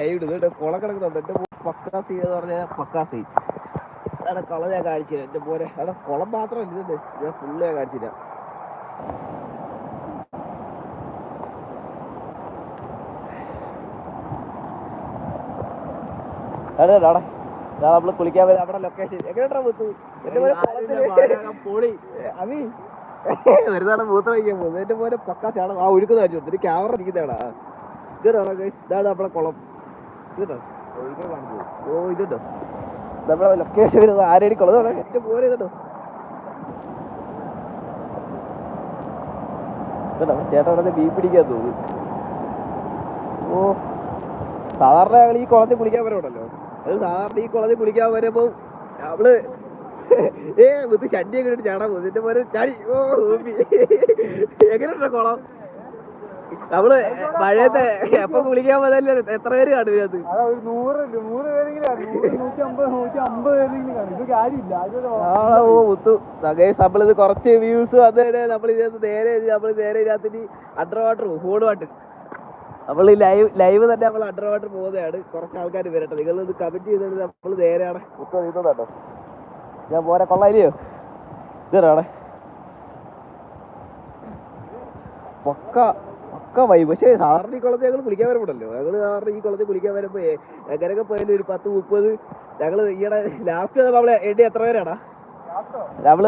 Live ഇടുന്നുണ്ട് കുളം കിടക്കുന്നുണ്ട്. എന്റെ പക്കാ സീ എന്ന് പറഞ്ഞാൽ പക്കാ സീ. അവിടെ കുളം ഞാൻ കാണിച്ചു തരാം എന്റെ പോലെ അവിടെ കുളം മാത്രമല്ല ഇതുണ്ട് ഞാൻ ഫുള്ള് ഞാൻ കാണിച്ചു തരാം അവിടെ ഞാൻ നമ്മൾ കുളിക്കാൻ പറ്റും അവിടെ ലൊക്കേഷൻ എങ്ങനെയാ മുത്തു? പൊളി. അവി മൂത്രം വയ്ക്കാൻ പോകുന്നത്. എന്റെ പോലെ പക്കാ ആണ്. ആ ഒഴുക്കുന്ന ഒരു ക്യാമറ ഇരിക്കുന്നതാണ് ഇതാണ് നമ്മുടെ കുളം. ഓ ഇതുണ്ടോ? നമ്മളെ ലൊക്കേഷൻ വരുന്നത് ആരേടി കൊള്ളതാണ് എന്റെ പോലെ ഇതുണ്ടോ? ചേട്ടൻ അവിടെ മീൻ പിടിക്കാൻ തോന്നുന്നു. ഓ സാധാരണ ഞങ്ങൾ ഈ കുളത്തിൽ കുളിക്കാൻ വരണല്ലോ അത് സാധാരണ ഈ കുളത്തിൽ കുളിക്കാൻ വരുമ്പോ നമ്മൾ ഏ മുത്ത് ചണ്ടിയൊക്കെ ഇട്ട് ചാടാൻ പോകും ഇതിന്റെ പോലെ ചാടി. ഓ എങ്ങനെയുണ്ടോ കുളം? നമ്മൾ മഴയത്തെ എപ്പൊ കുളിക്കാൻ പോയതല്ലേ എത്ര പേര് കാണും ഇതിനകത്ത്? നൂറ് നൂറ് പേരെങ്കിലും നഗേഷ് നമ്മളിത് കുറച്ച് വ്യൂസ് വന്നതിന് നമ്മൾ ഇതിനകത്ത് നേരെ നമ്മൾ നേരെ ഇതിനകത്ത് അണ്ടർ വാട്ടർ ഫോൺ വാട്ടർ നമ്മൾ ഈ ലൈവ് ലൈവ് തന്നെ നമ്മൾ അണ്ടർ വാട്ടർ പോകുന്നതാണ്. കുറച്ച് ആൾക്കാർ വരട്ടെ. നിങ്ങൾ ഇത് കമന്റ് ചെയ്തിട്ട് നമ്മൾ നേരെയാണ്. ഞാൻ പോരാ കൊള്ളായില്ലയോ? ഇതാണ് പക്ക പക്ക വൈ പക്ഷേ സാറിന് ഈ കുളത്തിൽ ഞങ്ങൾ കുളിക്കാൻ വരുമ്പോഴല്ലോ. ഞങ്ങൾ സാറിന് ഈ കുളത്തിൽ കുളിക്കാൻ വരുമ്പോ എങ്ങനെയൊക്കെ പോയാലും ഒരു പത്ത് മുപ്പത് ഞങ്ങൾ ഈയിടെ ലാസ്റ്റ് നമ്മളെ എണ്ണി എത്ര പേരാടാ? നമ്മൾ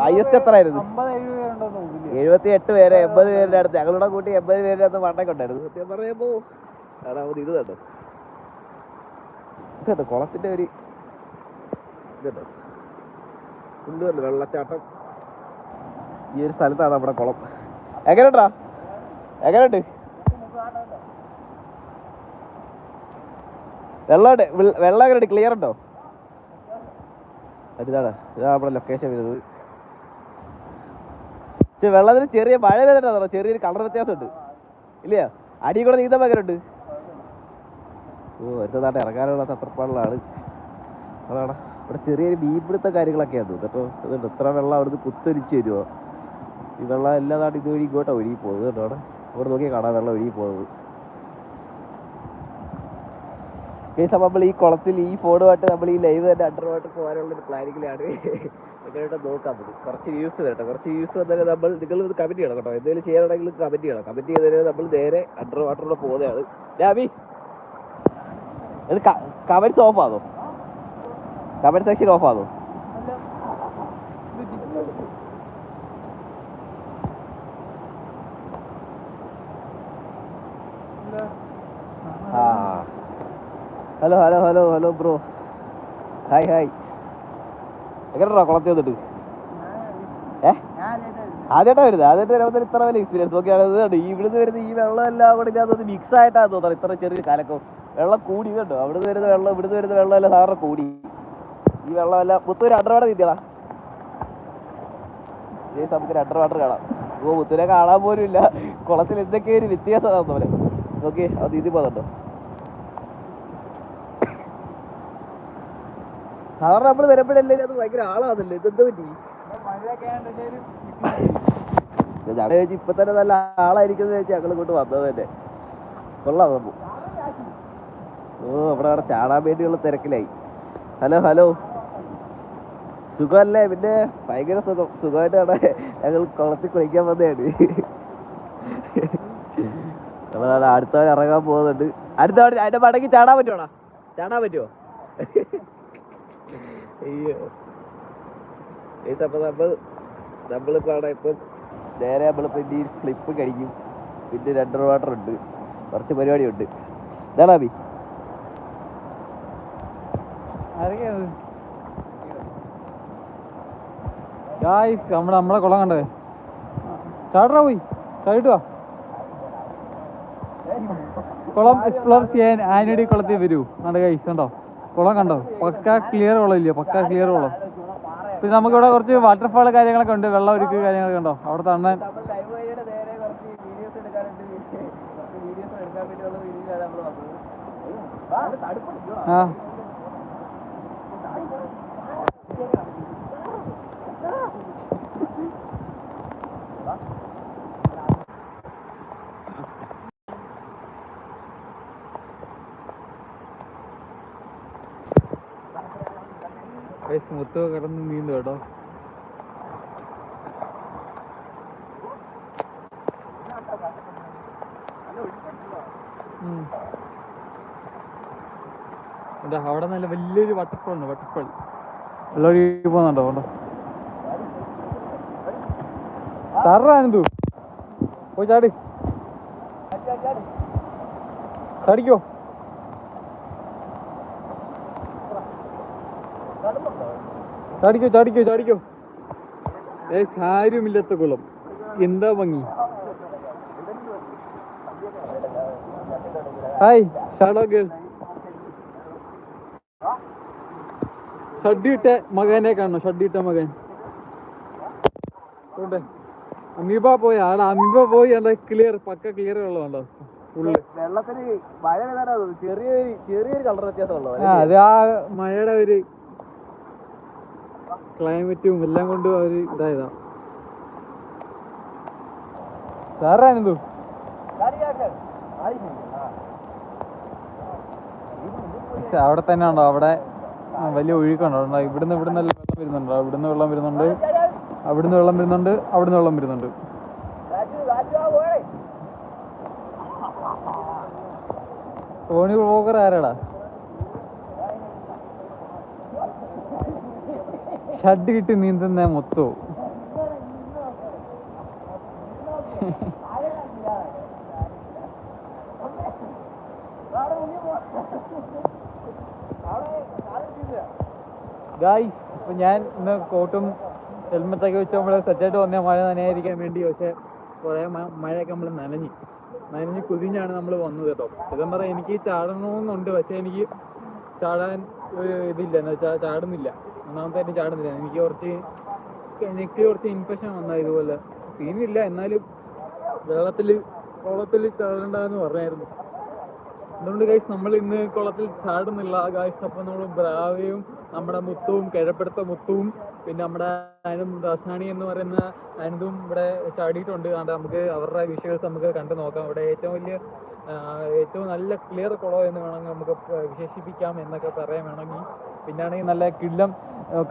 ഹയസ്റ്റ് എത്ര ആയിരുന്നു? അമ്പത് എഴുപത് പേരുണ്ടോന്ന് തോന്നുന്നില്ലേ? എഴുപത്തി എട്ട് പേര് എൺപത് പേരുടെ അടുത്ത്. ഞങ്ങളുടെ കൂട്ടി എൺപത് പേരുടെ അടുത്ത് വണ്ടൊക്കെ ഉണ്ടായിരുന്നു. സത്യം പറയുമ്പോ അതാവുന്നത് ഇത് കണ്ടോ? ഇതുണ്ടോ കുളത്തിന്റെ ഒരു ഇതുണ്ടോ വെള്ളച്ചാട്ടം. ഈ ഒരു സ്ഥലത്താണ് നമ്മുടെ കുളം. എങ്ങനെയുണ്ടാ? എങ്ങനെയുണ്ട്? വെള്ളമുണ്ട് വെള്ള- എങ്ങനെയുണ്ട് ക്ലിയർ ഉണ്ടോ? ഇതാണ് നമ്മുടെ ലൊക്കേഷൻ വരുന്നത്. പക്ഷെ വെള്ളത്തിന് ചെറിയ മഴ പെയ്തിട്ടാ ചെറിയൊരു കളർ വ്യത്യാസമുണ്ട്. ഇല്ല അടി കൂടെ നീന്താൻ ഭയങ്കരമുണ്ട് ഓ എന്റെ നാട്ടെ ഇറങ്ങാനുള്ള ആൾ. അതാണ് ഇവിടെ ചെറിയൊരു മീൻപിടുത്ത കാര്യങ്ങളൊക്കെയാണ് കേട്ടോ ഇതുണ്ട് ഇത്ര വെള്ളം അവിടുന്ന് കുത്തൊലിച്ച് വരുമോ ഈ വെള്ളം എല്ലാ നാട്ടും ഇതുവഴി ഇങ്ങോട്ടാണ് ഒഴുകി പോകുന്നത് കേട്ടോ അവിടെ. ഇവിടെ നോക്കി കാണാൻ വെള്ളം ഒഴുകി പോകുന്നത് കേസ് നമ്മൾ ഈ കുളത്തിൽ ഈ ഫോണുമായിട്ട് നമ്മൾ ഈ ലൈവ് തന്നെ അണ്ടർ വാട്ടർ പോകാനുള്ള ഒരു പ്ലാനിങ്ങിലാണ് എങ്ങനെയായിട്ട് നോക്കാം നമുക്ക്. കുറച്ച് വ്യൂസ് വരട്ടെ. കുറച്ച് വ്യൂസ് വന്നാൽ നമ്മൾ നിങ്ങൾ കമന്റ് ചെയ്യണം കേട്ടോ. എന്തെങ്കിലും ചെയ്യാനാണെങ്കിൽ കമന്റ് ചെയ്യണം. കമന്റ് ചെയ്തതിന് നമ്മൾ നേരെ അണ്ടർ വാട്ടറിലൂടെ പോകുന്നതാണ്. രാവി ഇത് കമന്റ്സ് ഓഫ് ആണോ കമന്റ് സെക്ഷൻ ഓഫ് ആണോ hello hello hello hello bro. Hi hi. എങ്ങനെയാ കുളത്തി വന്നിട്ട്? ഏ? ആദ്യമായിട്ടാ വരുന്നത്. ആദ്യമായിട്ട് വരുമ്പോൾ ഇത്ര വലിയ എക്സ്പീരിയൻസ് ഇത് ഈ ഇവിടുന്ന് വരുന്ന ഈ വെള്ളം എല്ലാം കൂടെ ഇതിനകത്ത് മിക്സ് ആയിട്ടാണ് തോന്നുന്നത് ഇത്ര ചെറിയ കാലക്കോ. വെള്ളം കൂടി കേട്ടോ അവിടുന്ന് വരുന്ന വെള്ളം ഇവിടുന്ന് വരുന്ന വെള്ളം എല്ലാം സാധാരണ കൂടി. ഈ വെള്ളം എല്ലാം മുത്തൂര് അണ്ടർ വാട്ടർ ഈ നമുക്ക് അണ്ടർ വാട്ടർ കാണാം. ഓ മുത്തൂരെ കാണാൻ പോലും ഇല്ല. കുളത്തിൽ എന്തൊക്കെയൊരു വ്യത്യാസം പോലെ നോക്കി അത് ഇത് പോകുന്നുണ്ടോ സാധാരണ നമ്മൾ വരുമ്പോഴല്ലേ അത് ഭയങ്കര ആളാണല്ലേ ഇതെന്താ പറ്റി? ഞങ്ങൾ ചോദിച്ചു ഇപ്പൊ തന്നെ നല്ല ആളായിരിക്കുന്നത് ചേച്ചി ഞങ്ങൾ ഇങ്ങോട്ട് വന്നത് തന്നെ. കൊള്ളാം ഓ അവിടെ അവിടെ ചാടാൻ വേണ്ടിയുള്ള തിരക്കിലായി. Hello hello. സുഖമല്ലേ? പിന്നെ ഭയങ്കര സുഖം. സുഖമായിട്ട് അവിടെ ഞങ്ങൾ കുളത്തിൽ കുളിക്കാൻ വന്നതാണ്. നമ്മളവിടെ അടുത്തവൻ ഇറങ്ങാൻ പോകുന്നുണ്ട്. അടുത്തവൻ അതിന്റെ മടങ്ങി ചാടാൻ പറ്റുമോടാ ചാടാൻ പറ്റുമോ അയ്യോ. നമ്മളിപ്പോ അവിടെ നേരെ നമ്മളിപ്പോ ഇനി ഫ്ലിപ്പ് കഴിക്കും. പിന്നെ രണ്ടര വാട്ടർ ഉണ്ട്. കുറച്ച് പരിപാടി ഉണ്ട് ഇതാണാ ബി ഗായ്സ് നമ്മളെ കുളം കണ്ടേ? ചാടാ പോയി. ചാടിട്ട് വാ. കുളം എക്സ്പ്ലോർ ചെയ്യാൻ ആനടി കുളത്തിൽ വരൂ. നല്ല കൈസ് കണ്ടോ? കുളം കണ്ടോ? പക്ക ക്ലിയർ കുളം ഇല്ല പക്ക ക്ലിയർ കുളം. പിന്നെ നമുക്കിവിടെ കുറച്ച് വാട്ടർഫാൾ കാര്യങ്ങളൊക്കെ ഉണ്ട്. വെള്ളം ഒരുക്ക് കാര്യങ്ങളൊക്കെ ഉണ്ടോ? അവിടെ തന്നെ നമ്മൾ ലൈവ് വഴിയുടെ നേരെ കുറച്ച് വീഡിയോസ് എടുക്കാനുണ്ട് കുറച്ച് വീഡിയോസ് എടുക്കാൻ വേണ്ടിയുള്ള രീതിയിലാണ് നമ്മൾ വന്നത് തടുപ്പുണ്ടോ ആ മുത്ത് കിടന്ന് നീന്തു കേട്ടോ. എന്താ അവിടെ നല്ല വലിയൊരു വാട്ടർഫോൾ ഉണ്ട് വാട്ടർഫോൾ എല്ലാവരും പോകുന്നുണ്ടോ സാറാനെന്തു പോയി ചാടി. ചാടിക്കോ? ചാടിക്കോ ചാടിക്കോ ചാടിക്കോ. ഏ ആരുമില്ലാത്ത കുളം. എന്താ ഭംഗി? ഹായ് ഷാഡോ ഗേൾ ഷഡ്ഡിയിട്ട മകനെ കാണണം ഷഡ്ഡിയിട്ട മകൻ. കൊണ്ട് അമീബ പോയി ആടെ അമീബ പോയി എന്താ ക്ലിയർ പക്ക ക്ലിയർ വെള്ളമുണ്ടോ വെള്ളത്തിന് മഴ. ചെറിയൊരു ചെറിയൊരു കളർ വ്യത്യാസമുള്ളൂ. അത് ആ മഴയുടെ ഒരു ക്ലൈമറ്റും എല്ലാം കൊണ്ടും അവർ ഇതായതാ. സാറാണെന്തോ പക്ഷെ അവിടെ തന്നെ ഉണ്ടോ അവിടെ വലിയ ഒഴുക്കുണ്ടോ? ഉണ്ടോ? ഇവിടുന്ന് ഇവിടുന്ന് എല്ലാം വെള്ളം വരുന്നുണ്ടോ? ഇവിടുന്ന് വെള്ളം വരുന്നുണ്ട്. അവിടുന്ന് വെള്ളം വരുന്നുണ്ട്. അവിടുന്ന് വെള്ളം വരുന്നുണ്ട്. ടോണി ബ്ലോഗർ ആരാടാ? ഷഡ് കിട്ടി നീന്തുന്ന മൊത്തോ. ഗായ് ഇപ്പൊ ഞാൻ ഇന്ന് കോട്ടും ഹെൽമെറ്റൊക്കെ വെച്ച് നമ്മൾ സെറ്റായിട്ട് വന്ന. മഴ നനയായിരിക്കാൻ വേണ്ടി പക്ഷെ കുറേ മഴയൊക്കെ നമ്മൾ നനഞ്ഞു. നനഞ്ഞ് കുതിഞ്ഞാണ് നമ്മൾ വന്നത് കേട്ടോ. ഇതെന്ന് പറയാം എനിക്ക് ചാടണമെന്നുണ്ട് പക്ഷെ എനിക്ക് ചാടാൻ ഒരു ഇതില്ല. എന്ന് വെച്ചാൽ ചാടുന്നില്ല. ഒന്നാമത്തെ ചാടുന്നില്ല. എനിക്ക് കുറച്ച് എനിക്ക് കുറച്ച് ഇൻഫെക്ഷൻ വന്ന ഇതുപോലെ. സീനില്ല എന്നാലും വെള്ളത്തിൽ കുളത്തിൽ ചാടണ്ടെന്ന് പറഞ്ഞായിരുന്നു. അതുകൊണ്ട് ഗൈസ് നമ്മൾ ഇന്ന് കുളത്തിൽ ചാടുന്നില്ല. ഗൈസ് അപ്പോൾ നമ്മൾ ബ്രാവയും നമ്മുടെ മുത്തുവും കിഴപ്പെടുത്ത മുത്തുവും പിന്നെ നമ്മുടെ അനും ദാസാണി എന്ന് പറയുന്ന അനന്തും ഇവിടെ ചാടിയിട്ടുണ്ട്. അതുകൊണ്ട് നമുക്ക് അവരുടെ വിഷ്വൽസ് നമുക്ക് കണ്ടു നോക്കാം. ഇവിടെ ഏറ്റവും വലിയ ഏറ്റവും നല്ല ക്ലിയർ കുളം എന്ന് വേണമെങ്കിൽ നമുക്ക് വിശേഷിപ്പിക്കാം എന്നൊക്കെ പറയാൻ വേണമെങ്കിൽ പിന്നാണെങ്കിൽ നല്ല കിടിലം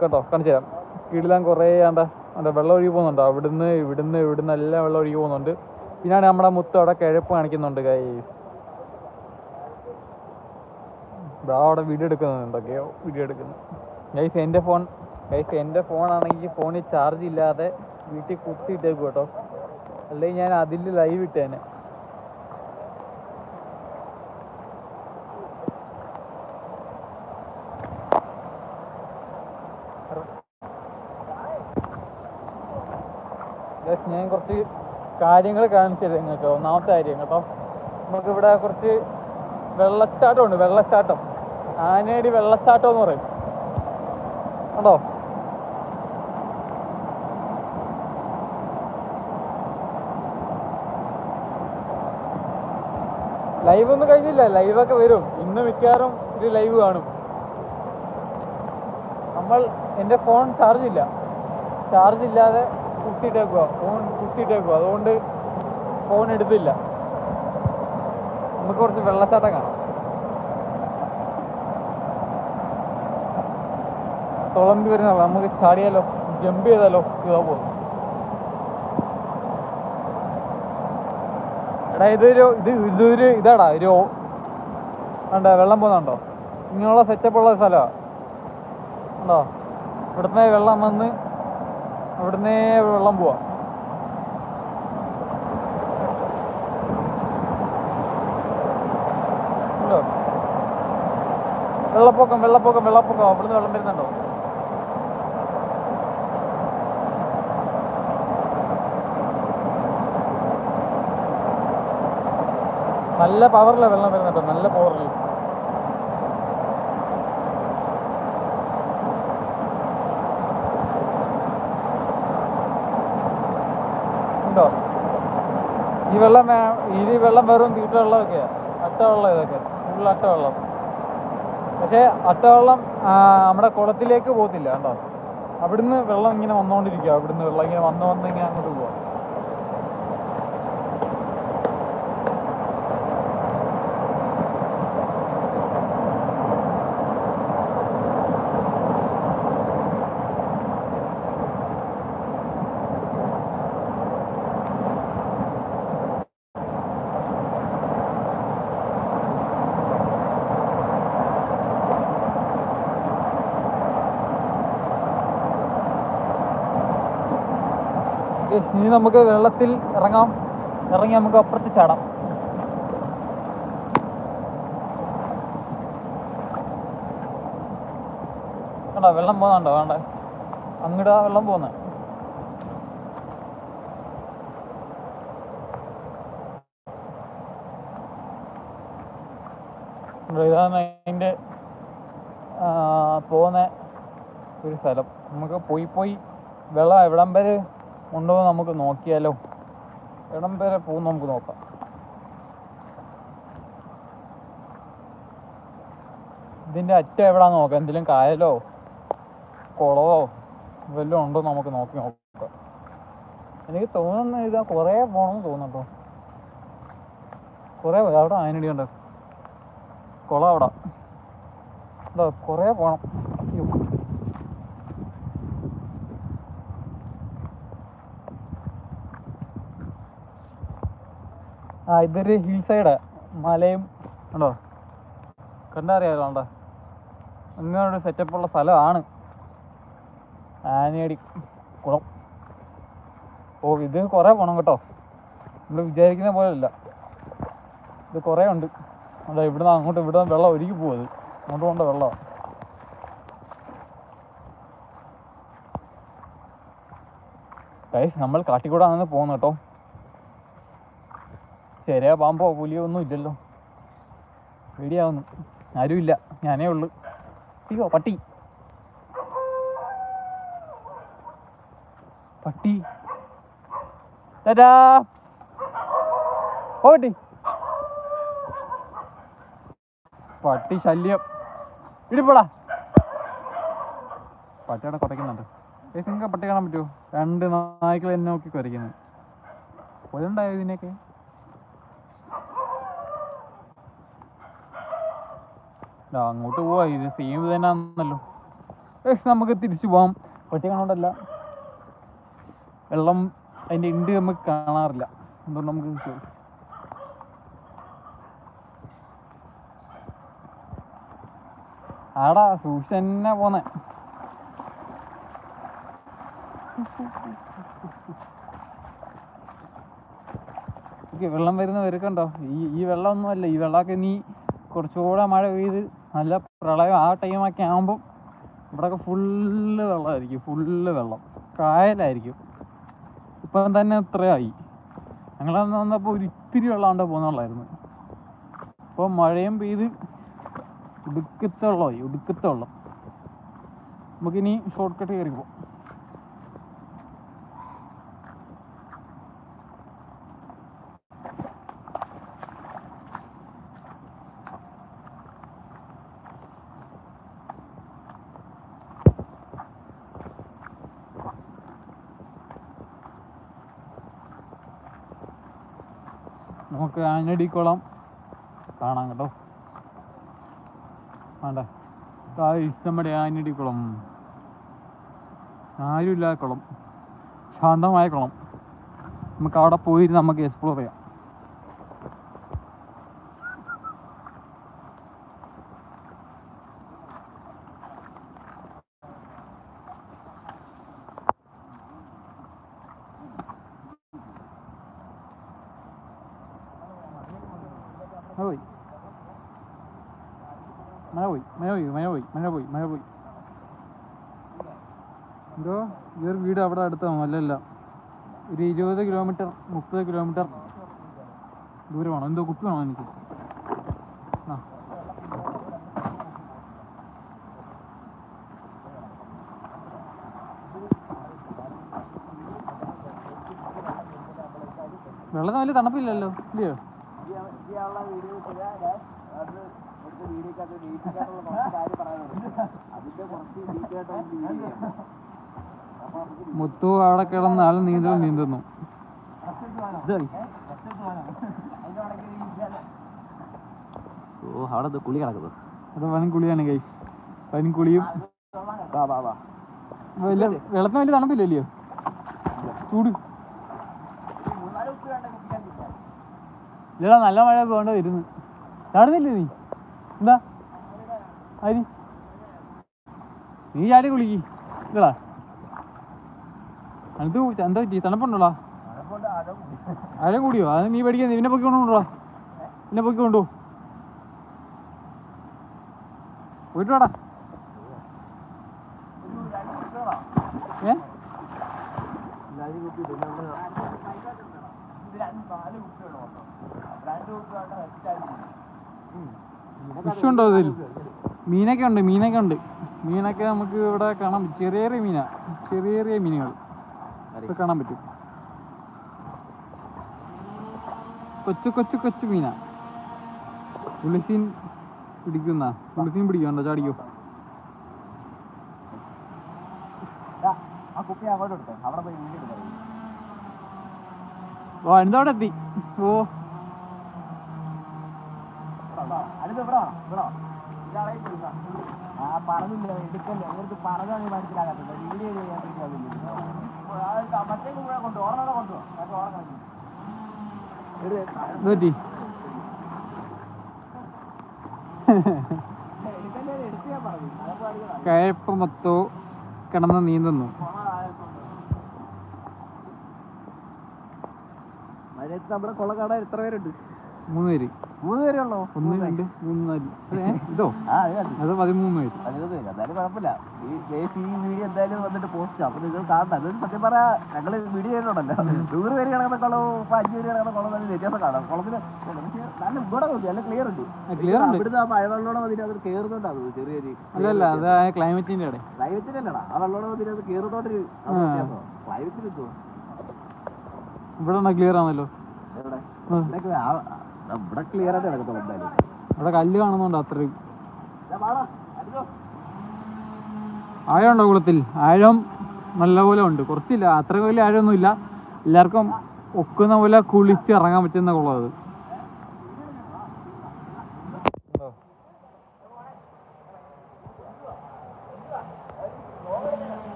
കേട്ടോ കാണിച്ചു തരാം. കിടിലം കുറേ ആണ്ട എന്താ വെള്ളം ഒഴുകി പോകുന്നുണ്ട്. അവിടുന്ന് ഇവിടുന്ന് ഇവിടുന്ന് എല്ലാം വെള്ളം ഒഴുകി പോകുന്നുണ്ട്. പിന്നാണ് നമ്മുടെ മുത്ത് അവിടെ കിഴപ്പ് കാണിക്കുന്നുണ്ട് കൈ അവിടെ വീഡിയോ എടുക്കുന്നുണ്ട്. എന്തൊക്കെയോ വീഡിയോ എടുക്കുന്നു ഗൈസ് എന്റെ ഫോൺ ഗൈസ് എന്റെ ഫോണാണെങ്കിൽ ഫോണിൽ ചാർജ് ഇല്ലാതെ വീട്ടിൽ കുത്തിയിട്ടേക്കും കേട്ടോ. അല്ലെങ്കിൽ ഞാൻ അതിൽ ലൈവ് ഇട്ടേനെ. ഞാൻ കുറച്ച് കാര്യങ്ങൾ കാണിച്ചു തരാം നിങ്ങൾക്ക് ഒന്നാമത്തെ കാര്യം കേട്ടോ. നമുക്കിവിടെ കുറച്ച് വെള്ളച്ചാട്ടം ഉണ്ട് വെള്ളച്ചാട്ടം. ആനയടി വെള്ളച്ചാട്ടം എന്ന് പറയും. കണ്ടോ? ലൈവ് ഒന്നും കഴിഞ്ഞില്ല ലൈവൊക്കെ വരും. ഇന്ന് മിക്കവാറും ഇത് ലൈവ് കാണും. നമ്മൾ എന്റെ ഫോൺ ചാർജ് ഇല്ല. ചാർജ് ഇല്ലാതെ കുത്തിയിട്ടേക്കുക ഫോൺ കുത്തിയിട്ടേക്കുക അതുകൊണ്ട് ഫോൺ എടുത്തില്ല നമുക്ക് കുറച്ച് വെള്ളച്ചാട്ടം കാണാം. തുളമ്പി വരുന്ന. നമുക്ക് ചാടിയാലോ? ജമ്പ് ചെയ്താലോ? ഇതാ പോകും എടാ ഇതൊരു ഇത് ഇതൊരു ഇതാടാ. ഒരു വേണ്ട വെള്ളം പോകുന്നുണ്ടോ? ഇങ്ങനെയുള്ള സെറ്റപ്പ് ഉള്ള സ്ഥലമാണ് ഉണ്ടോ ഇവിടുന്ന് വെള്ളം വന്ന് അവിടുന്ന് വെള്ളം പോവാ. വെള്ളപ്പൊക്കം വെള്ളപ്പൊക്കം വെള്ളപ്പൊക്കം. അവിടുന്ന് വെള്ളം വരുന്നുണ്ടോ? നല്ല പവറിലാണ് വെള്ളം വരുന്നുണ്ടോ നല്ല പവറിൽ ഉണ്ടോ ഈ വെള്ളം ഇനി വെള്ളം വെറും തീറ്റ വെള്ളമൊക്കെയാ അട്ടവെള്ളം ഇതൊക്കെ. ഫുൾ അട്ടവെള്ളം. പക്ഷേ അട്ടവെള്ളം നമ്മുടെ കുളത്തിലേക്ക് പോകത്തില്ല കണ്ടോ? അവിടുന്ന് വെള്ളം ഇങ്ങനെ വന്നുകൊണ്ടിരിക്കുക അവിടുന്ന് വെള്ളം ഇങ്ങനെ വന്ന് വന്ന് ഇങ്ങനെ അങ്ങോട്ട് പോവാ. ഇനി നമുക്ക് വെള്ളത്തിൽ ഇറങ്ങാം. ഇറങ്ങി നമുക്ക് അപ്പുറത്ത് ചാടാം. കണ്ടോ വെള്ളം പോകുന്നുണ്ടോ? വേണ്ട അങ്ങടാ വെള്ളം പോകുന്നത് ഇതാണ് പോകുന്ന ഒരു സ്ഥലം. നമുക്ക് പോയി പോയി വെള്ളം എവിടം വരെ ഉണ്ടോ നമുക്ക് നോക്കിയാലോ. ഇടം വരെ പോകും നമുക്ക് നോക്കാം. ഇതിന്റെ അറ്റം എവിടാന്ന് നോക്കാം. എന്തെങ്കിലും കായലോ കുളവോ വല്ലതും ഉണ്ടോ നമുക്ക് നോക്കി നോക്കാം. എനിക്ക് തോന്നുന്ന ഇത് കുറേ പോകണമെന്ന് തോന്നുന്നുട്ടോ. കുറേ അവിടെ ആനടി ഉണ്ട് കുളം അവിടെ. എന്താ കുറേ പോകണം അയ്യോ. ആ ഇതൊരു ഹിൽ സൈഡ് മലയും ഉണ്ടോ? കണ്ടറിയാലോ ഉണ്ടോ അങ്ങനൊരു സെറ്റപ്പ് ഉള്ള സ്ഥലമാണ്. ആനയടി കുളം. ഓ ഇത് കുറേ പോണം കേട്ടോ. നമ്മൾ വിചാരിക്കുന്ന പോലെ അല്ല ഇത് കുറേ ഉണ്ട്. അല്ല ഇവിടുന്ന് അങ്ങോട്ട് ഇവിടെ വെള്ളം ഒരുക്കി പോകുന്നത് അങ്ങോട്ട് പോകേണ്ട വെള്ളം ഗൈസ് നമ്മൾ കാട്ടിക്കൂടാണെന്ന് പോകുന്നു കേട്ടോ. ശരിയാ പാമ്പോ പുലിയോ ഒന്നും ഇല്ലല്ലോ. പേടിയാവുന്നു. ആരുമില്ല. ഞാനേ ഉള്ളു. അയ്യോ പട്ടി. പട്ടി. ടാറ്റാ. പോട്ടി. പട്ടി ശല്യം. ഇടിപ്പോടാ പട്ടിയുടെ കുറയ്ക്കുന്നുണ്ട് നിങ്ങൾക്ക് പട്ടി കാണാൻ പറ്റുമോ? രണ്ട് നായ്ക്കൾ എന്നെ നോക്കി കുറയ്ക്കുന്നത് ഒരുണ്ടായോ ഇതിനൊക്കെ അങ്ങോട്ട് പോവാ. ഇത് സെയിം തന്നെ ആണല്ലോ ഏ നമുക്ക് തിരിച്ചു പോവാം. പട്ടി കാണണ്ടല്ല വെള്ളം അതിന്റെ ഇണ്ട് നമുക്ക് കാണാറില്ല. എന്തുകൊണ്ട് നമുക്ക് ആടാ സൂക്ഷിച്ച് തന്നെ പോന്നെ. വെള്ളം വരുന്ന വരക്കണ്ടോ? ഈ ഈ വെള്ളമൊന്നും അല്ല ഈ വെള്ളമൊക്കെ നീ കുറച്ചുകൂടെ മഴ പെയ്ത് നല്ല പ്രളയം ആ ടൈമൊക്കെ ആകുമ്പം ഇവിടെയൊക്കെ ഫുള്ള് വെള്ളമായിരിക്കും ഫുള്ള് വെള്ളം. കായലായിരിക്കും. ഇപ്പം തന്നെ ഇത്രയായി ഞങ്ങളന്ന് വന്നപ്പോൾ ഒരു ഇത്തിരി വെള്ളം കൊണ്ട് പോകുന്നുള്ളായിരുന്നു ഇപ്പോൾ മഴയും പെയ്ത് ഉടുക്കത്തെ വെള്ളമായി ഉടുക്കത്തെ വെള്ളം. നമുക്കിനി ഷോർട്ട് കട്ട് കയറി പോകാം നമുക്ക് ആഞ്ഞടി കുളം കാണാം കേട്ടോ. വേണ്ട നമ്മുടെ ആഞ്ഞടി കുളം ആരുമില്ലാത്ത കുളം. ശാന്തമായ കുളം. നമുക്ക് അവിടെ പോയി നമുക്ക് എക്സ്പ്ലോർ ചെയ്യാം. മഴ പോയി മഴ പോയി മഴ പോയി മഴ പോയി മഴ പോയി മഴ പോയി എന്തോ ഈ വീട് അവിടെ അടുത്താണ് അല്ലല്ല ഒരു ഇരുപത് കിലോമീറ്റർ മുപ്പത് കിലോമീറ്റർ ദൂരമാണ്? എന്തോ കുപ്പി വേണം എനിക്ക്? ആ. വെള്ളത്തിന് വലിയ തണുപ്പില്ലല്ലോ ഇല്ലയോ? മുത്തു അവിടെ കിടന്ന് ആൾ നീന്തൽ നീന്തുന്നു. ഓ അവിടെ ഇത് കുളി കിടക്കുന്നു അത് വൻ കുളിയാണ് കൈ വൻ കുളിയും. വാ വാ വാ. വലിയ വെള്ളത്തിന് വലിയ തണുപ്പില്ലല്ലോ ചൂട്. ഇല്ലടാ നല്ല മഴ പോകേണ്ട വരുന്നു ചാടുന്നില്ലേ നീ? എന്താ? അരി. നീ ചാടി കുളിക്ക്. ഇല്ലടാ. അത് എന്താ പറ്റി? തണുപ്പുണ്ടോടാ? അര കൂടിയോ? അത് നീ പഠിക്കാൻ നിന്നെ പൊക്കി കൊണ്ടുപോടാ നിന്നെ പൊക്കി കൊണ്ടു പോയിട്ട് വാടാ ഏ? ഫിഷ് ഉണ്ടോ അതിൽ? മീനൊക്കെ ഉണ്ട് മീനൊക്കെ ഉണ്ട്. മീനൊക്കെ നമുക്ക് ഇവിടെ കാണാം ചെറിയ ചെറിയ മീന. ചെറിയ ചെറിയ മീനുകൾ. ഇപ്പൊ കാണാൻ പറ്റും. കൊച്ചു കൊച്ചു കൊച്ചു മീന. പുളിസീൻ പിടിക്കുന്ന പുളിസീൻ പിടിക്കണ്ടോ ചാടിക്കോ? ആ കുപ്പി അങ്ങോട്ട് എടുത്തേ. അവിടെ പോയി ഓ എന്തോടെ എത്തി. ഓ. പറഞ്ഞില്ല എടുക്കല്ലേ? അവർക്ക് പറഞ്ഞാൽ നീ മനസ്സിലാകാത്തത് വീഡിയോ ചെയ്യാൻ പറ്റില്ല മറ്റേക്ക് കൂടെ കൊണ്ടു ഓർമ്മ ഓർമ്മ കയപ്പ് മൊത്തോ കിടന്ന് നീന്തുന്നു മഴയത്ത് നമ്മുടെ കൊള്ളക്കാട എത്ര പേരുണ്ട്? മൂന്ന് പേര്. മൂന്ന് പേരേ ഉള്ളോ? ഒന്ന് രണ്ട് മൂന്ന് നാല്. ഇതോ? അത് പതിമൂന്ന് പേര്. പതിനൊന്ന് പേര്. എന്തായാലും കുഴപ്പമില്ല. ഈ ഈ വീഡിയോ എന്തായാലും വന്നിട്ട് പോസ്റ്റ് അപ്പൊ നിങ്ങൾ കാണണ്ട. അത് സത്യം പറയാ ഞങ്ങൾ വീഡിയോ ചെയ്യുന്നുണ്ടല്ലോ നൂറ് പേര് കിടക്കുന്ന കുളവും ഇപ്പൊ അഞ്ചു പേര് കിടക്കുന്ന കുളം തമ്മിൽ വ്യത്യാസം കാണാം. കുളത്തിന് നല്ല ഇവിടെ നോക്കി നല്ല ക്ലിയർ ഉണ്ട്. ക്ലിയർ ഉണ്ട്. ഇവിടുന്ന് ആ മഴവെള്ളോടെ വന്നിട്ട് അത് കയറുന്നുണ്ടാവും ചെറിയൊരു അല്ലല്ല അത് ക്ലൈമറ്റിന്റെ അവിടെ. ക്ലൈമറ്റിനല്ലടാ ആ വെള്ളോടെ വന്നിട്ട് അത് കയറുന്നോട്ടൊരു ക്ലൈമറ്റിന് ഇവിടെ ക്ലിയർ ആണല്ലോ. ഇവിടെ. ക്ലിയർ ആയിട്ട് കിടക്കത്തുള്ളൂ എന്തായാലും. അവിടെ കല്ല് കാണുന്നുണ്ട് അത്രയും. ആഴമുണ്ടോ കുളത്തിൽ? ആഴം നല്ലപോലെ ഉണ്ട്. കുറച്ചില്ല അത്ര വലിയ ആഴമൊന്നും ഇല്ല എല്ലാവർക്കും ഒക്കുന്ന പോലെ കുളിച്ച് ഇറങ്ങാൻ പറ്റുന്ന കുളം അത്?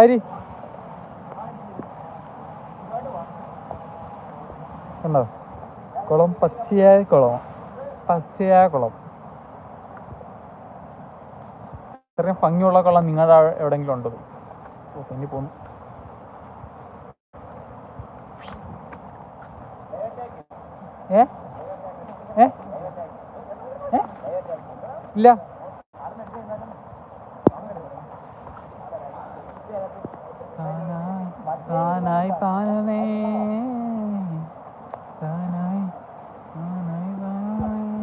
ആരി കണ്ടോ കുളം പച്ചയായ കുളം പച്ചയായ കുളം ഇത്രയും ഭംഗിയുള്ള കുളം നിങ്ങളുടെ എവിടെങ്കിലും ഉണ്ടോ? ഓ പിന്നെ ഏ? ഏ? ഇല്ല താനായി താനായി താനേ താനായി താനായി താനായി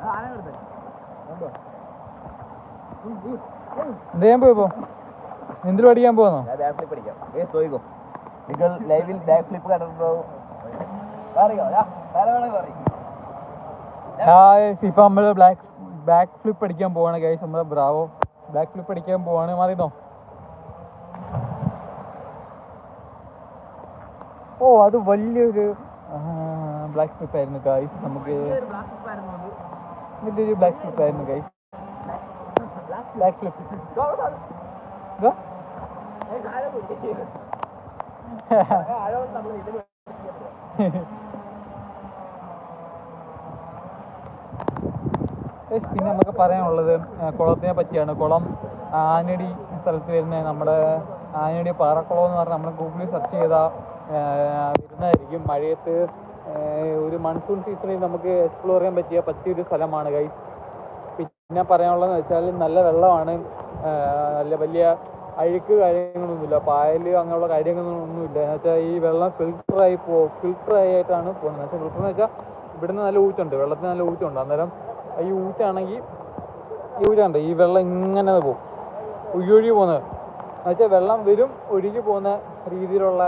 ആ, ആന കിടത്തെ. കൊണ്ടോ. ചെയ്യാൻ പോയപ്പോ? എന്തിൽ പഠിക്കാൻ പോകുന്നോ നിങ്ങൾ ലൈവിൽ ബാക്ക് ഫ്ലിപ്പ് കണ്ടിട്ടുണ്ടോ ഹായ് ഇപ്പൊ നമ്മൾ ബ്ലാക്ക് ബാക്ക് ഫ്ലിപ്പ് അടിക്കാൻ പോവാണ് ഗൈസ് നമ്മുടെ ബ്രാവോ ബാക്ക് ഫ്ലിപ്പ് അടിക്കാൻ പോവാണ്. മാറിയോ ഓ അത് വലിയൊരു ബ്ലാക്ക് ഫ്ലിപ്പ് ആയിരുന്നു ഗൈസ് നമുക്ക് വലിയൊരു ബ്ലാക്ക് ഫ്ലിപ്പ് ആയിരുന്നു ഗൈസ് ഫ്ലിപ്പ് ഏയ് പിന്നെ നമുക്ക് പറയാനുള്ളത് കുളത്തിനെ പറ്റിയാണ്. കുളം ആനടി സ്ഥലത്ത് വരുന്ന നമ്മുടെ ആനടി പാറക്കുളം എന്ന് പറഞ്ഞാൽ നമ്മൾ ഗൂഗിളിൽ സെർച്ച് ചെയ്താൽ വരുന്നതായിരിക്കും. മഴയത്ത് ഒരു മൺസൂൺ സീസണിൽ നമുക്ക് എക്സ്പ്ലോർ ചെയ്യാൻ പറ്റിയ പറ്റിയൊരു സ്ഥലമാണ് ഗൈസ് പിന്നെ പറയാനുള്ളതെന്ന് വെച്ചാൽ നല്ല വെള്ളമാണ്. നല്ല വലിയ അഴുക്ക് കാര്യങ്ങളൊന്നുമില്ല. പായൽ അങ്ങനെയുള്ള കാര്യങ്ങളൊന്നുമില്ല. എന്ന് വെച്ചാൽ ഈ വെള്ളം ഫിൽട്ടറായി പോ ഫിൽട്ടർ ആയിട്ടാണ് പോകുന്നത്. പക്ഷേ ഫിൽട്ടർ എന്ന് വെച്ചാൽ ഇവിടുന്ന് നല്ല ഊറ്റുണ്ട് വെള്ളത്തിന് നല്ല ഊറ്റുണ്ട് അന്നേരം ഈ ഊറ്റാണെങ്കിൽ ഈ ഊറ്റുണ്ട് ഈ വെള്ളം ഇങ്ങനെ പോകും ഒഴുകി പോകുന്നത്. എന്നുവെച്ചാൽ വെള്ളം വരും ഒഴുകി പോകുന്ന രീതിയിലുള്ള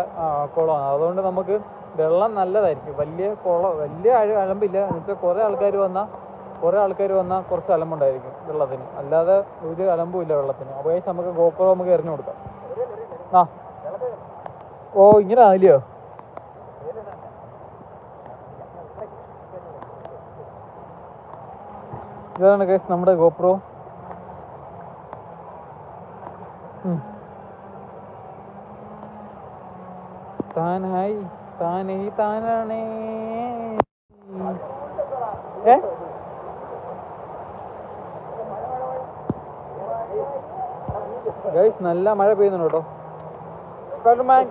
കുളമാണ്. അതുകൊണ്ട് നമുക്ക് വെള്ളം നല്ലതായിരിക്കും. വലിയ കുളം വലിയ അഴ അലമ്പില്ല. എന്നുവെച്ചാൽ കുറേ ആൾക്കാർ വന്നാൽ കുറെ ആൾക്കാർ വന്നാൽ കുറച്ച് അലമ്പുണ്ടായിരിക്കും വെള്ളത്തിന്. അല്ലാതെ ഒരു അലമ്പുമില്ല വെള്ളത്തിന്. അപ്പോൾ നമുക്ക് ഗോപ്രോ നമുക്ക് എറിഞ്ഞു കൊടുക്കാം. ആ. ഓ ഇങ്ങനെ ആയില്ലയോ ഇതാണ് കേസ് നമ്മുടെ ഗോപ്രോ താനായി താനേ താനാണേ. ഏ? ഗൈസ് നല്ല മഴ പെയ്യുന്നുണ്ട് കേട്ടോ. സ്പൈഡർമാൻ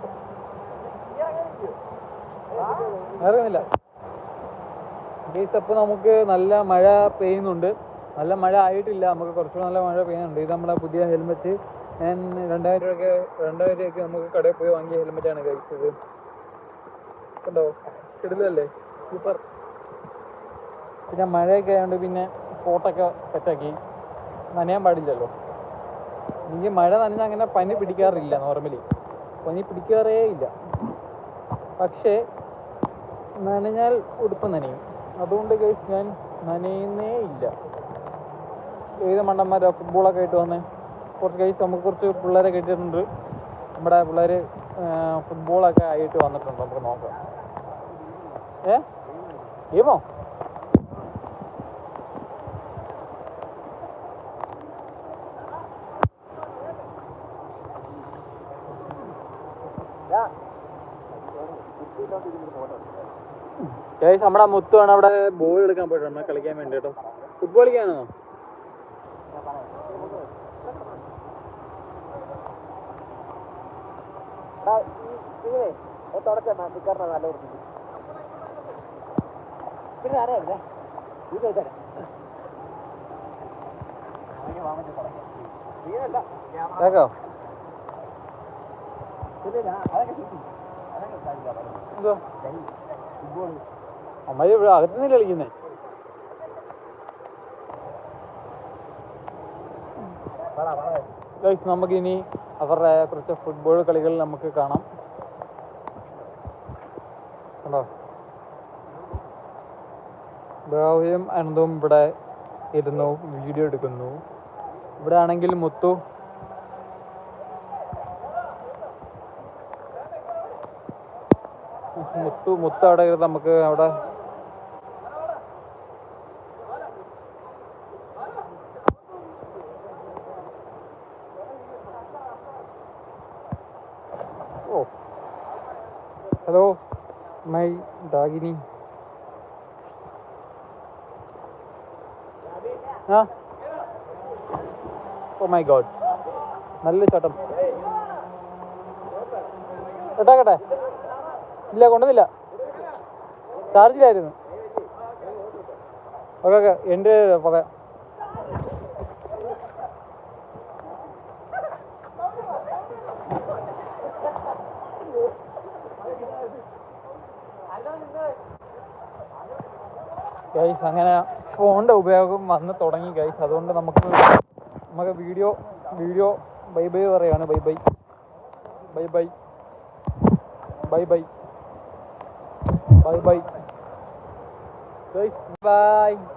ഇറങ്ങുന്നില്ല. ഗൈസ് അപ്പോൾ നമുക്ക് നല്ല മഴ പെയ്യുന്നുണ്ട്. നല്ല മഴ ആയിട്ടില്ല. നമുക്ക് കുറച്ചുകൂടെ നല്ല മഴ പെയ്യുന്നുണ്ട്. ഇത് നമ്മുടെ പുതിയ ഹെൽമെറ്റ് ഞാൻ രണ്ടായിരം രൂപയ്ക്ക് രണ്ടായിരം രൂപയ്ക്ക് നമുക്ക് കടയിൽ പോയി വാങ്ങിയ ഹെൽമെറ്റാണ് ഗൈസ് ഇത്. കണ്ടോ? കിടിലല്ലേ? സൂപ്പർ പിന്നെ മഴയൊക്കെ ആയതുകൊണ്ട് പിന്നെ കോട്ടൊക്കെ സെറ്റാക്കി നനയാൻ പാടില്ലല്ലോ. എനിക്ക് മഴ നനഞ്ഞാൽ അങ്ങനെ പനി പിടിക്കാറില്ല നോർമലി പനി പിടിക്കാറേ ഇല്ല. പക്ഷേ നനഞ്ഞാൽ ഉടുപ്പ് നനയും. അതുകൊണ്ട് ഗൈസ് ഞാൻ നനയുന്നേ ഇല്ല. ഏത് മണ്ടന്മാരാ ഫുട്ബോളൊക്കെ ആയിട്ട് വന്നേ? കുറച്ച് കഴിച്ച് നമുക്ക് കുറച്ച് പിള്ളേരെ കിട്ടിയിട്ടുണ്ട്. നമ്മുടെ പിള്ളേർ ഫുട്ബോളൊക്കെ ആയിട്ട് വന്നിട്ടുണ്ട്. നമുക്ക് നോക്കാം. ഏ? ഗെയിമോ? ഗൈസ് നമ്മുടെ ആണ് അവിടെ ബോൾ എടുക്കാൻ പോയിട്ട് നമ്മളെ കളിക്കാൻ വേണ്ടി കേട്ടോ ഫുട്ബോൾ കളിക്കാനാണോ പിന്നെ എന്തോ? ഇവിടെ അകത്തുനിന്നല്ലേ കളിക്കുന്നേ? ഗൈസ് നമുക്കിനി അവരുടെ കുറച്ച് ഫുട്ബോൾ കളികൾ നമുക്ക് കാണാം. കണ്ടോ? ബ്രാവയും അനന്തവും ഇവിടെ ഇരുന്നു വീഡിയോ എടുക്കുന്നു. ഇവിടെ ആണെങ്കിൽ മുത്തു മുത്തു മുത്ത് അവിടെ നമുക്ക് അവിടെ ഹലോ മൈ ഡാഗിനി ആ. Oh my god. നല്ല ചട്ടം. കേട്ടാക്കട്ടെ ഇല്ല കൊണ്ടുവന്നില്ല. ചാർജിലായിരുന്നു ഓക്കെ ഓക്കെ എന്റെ പറയാം ഗൈസ് അങ്ങനെ ഫോണിന്റെ ഉപയോഗം വന്ന് തുടങ്ങി ഗൈസ് അതുകൊണ്ട് നമുക്ക് നമുക്ക് വീഡിയോ വീഡിയോ ബൈ ബൈ പറയാണ് bye bye bye bye bye bye bye bye. Bye. Bye.